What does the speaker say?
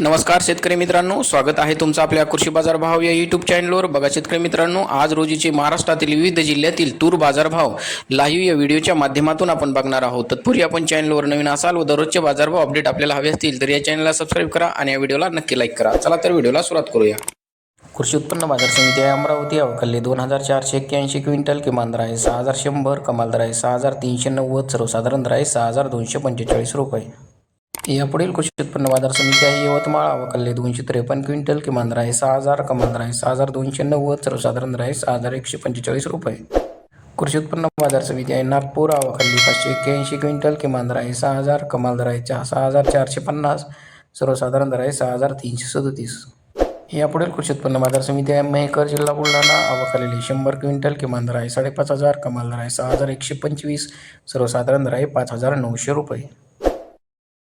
नमस्कार शेतकरी मित्रांनो स्वागत आहे तुमचं आपल्या कृषी बाजार भाव या युट्यूब चॅनलवर बघा शेतकरी मित्रांनो आज रोजीचे महाराष्ट्रातील विविध जिल्ह्यातील तूर बाजारभाव लाईव्ह या व्हिडिओच्या माध्यमातून आपण बघणार आहोत. तत्पूर्वी आपण चॅनलवर नवीन असाल व दररोजचे बाजारभाव अपडेट आपल्याला हवे असतील तर या चॅनलला सबस्क्राईब करा आणि या व्हिडिओला नक्की लाईक करा. चला तर व्हिडिओला सुरुवात करूया. कृषी उत्पन्न बाजार समिती आहे अमरावती अवकल्ले दोन हजार चारशे एक्क्याऐंशी क्विंटल किमान दर आहे सहा हजार शंभर कमाल दर आहे सहा हजार तीनशे नव्वद सर्वसाधारण दर आहे सहा हजार दोनशे पंचेचाळीस रुपये. यापुढील कृषी उत्पन्न बाजार समिती आहे. यवतमाळ अवकल्ले दोनशे त्रेपन्न क्विंटल किमान दर आहे सहा हजार कमान दर आहे सहा हजार दोनशे नव्वद सर्वसाधारण दर आहे सहा हजार एकशे पंचेचाळीस रुपये. कृषी उत्पन्न बाजार समिती आहे. नागपूर अवकल्ली पाचशे एक्क्याऐंशी क्विंटल किमान दर आहे सहा हजार कमाल दर आहे चा सहा हजार चारशे पन्नास सर्वसाधारण दर आहे सहा हजार तीनशे सदतीस. यापुढील कृषी उत्पन्न बाजार समिती आहे. मेहकर जिल्हा बुलढाणा अवकालेली शंभर क्विंटल किमान दर आहे साडेपाच हजार कमाल दर आहे सहा हजार एकशे पंचवीस सर्वसाधारण दर आहे पाच हजार नऊशे रुपये.